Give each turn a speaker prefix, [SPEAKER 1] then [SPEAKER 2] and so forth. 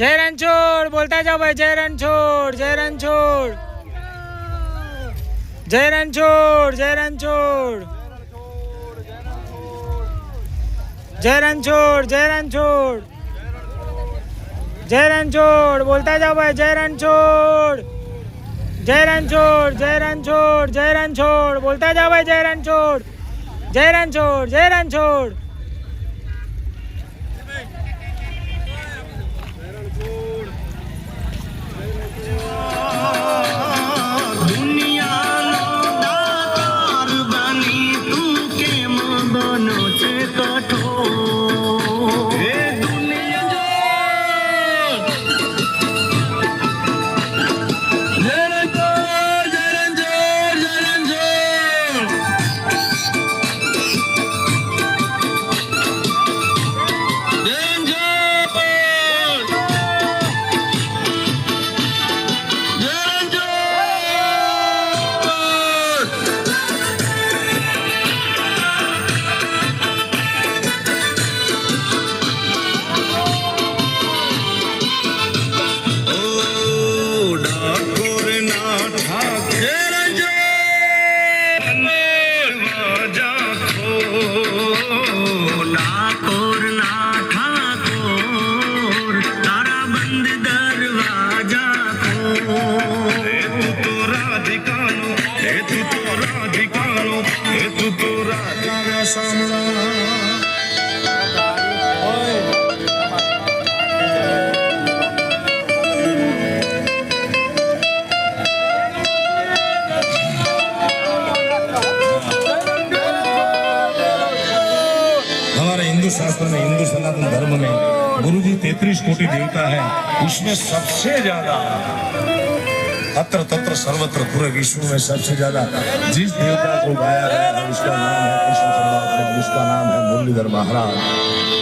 [SPEAKER 1] જય રણછોડ, બોલતા જાઓ ભાઈ, જય રણછોડ જય રણછોડ. જય રણછોડ જય રણછોડ. જય રણછોડ જય રણછોડ. જય રણછોડ, બોલતા જાઓ ભાઈ, જય રણછોડ. જય રણછોડ જય રણછોડ જય રણછોડ. બોલતા જાઓ ભાઈ, જય રણછોડ. જય રણછોડ જય રણછોડ.
[SPEAKER 2] जाको ए
[SPEAKER 3] तू तो राधिकानो ए तू तो राधिकानो ए तू तो राधिका सामना हमारा हिंदू शास्त्र में हिंदू सनातन धर्म में गुरु जी तैतीस कोटि देवता है। उसमें सबसे ज़्यादा। अत्र तत्र सर्वत्र पूरे विश्व में सबसे ज़्यादा जिस देवता को गाया गया है उसका नाम है कृष्ण उसका नाम है मुरलीधर महाराज।